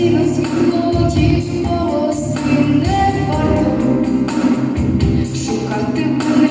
Сіве світло дійсно осінь не варто шукати мене.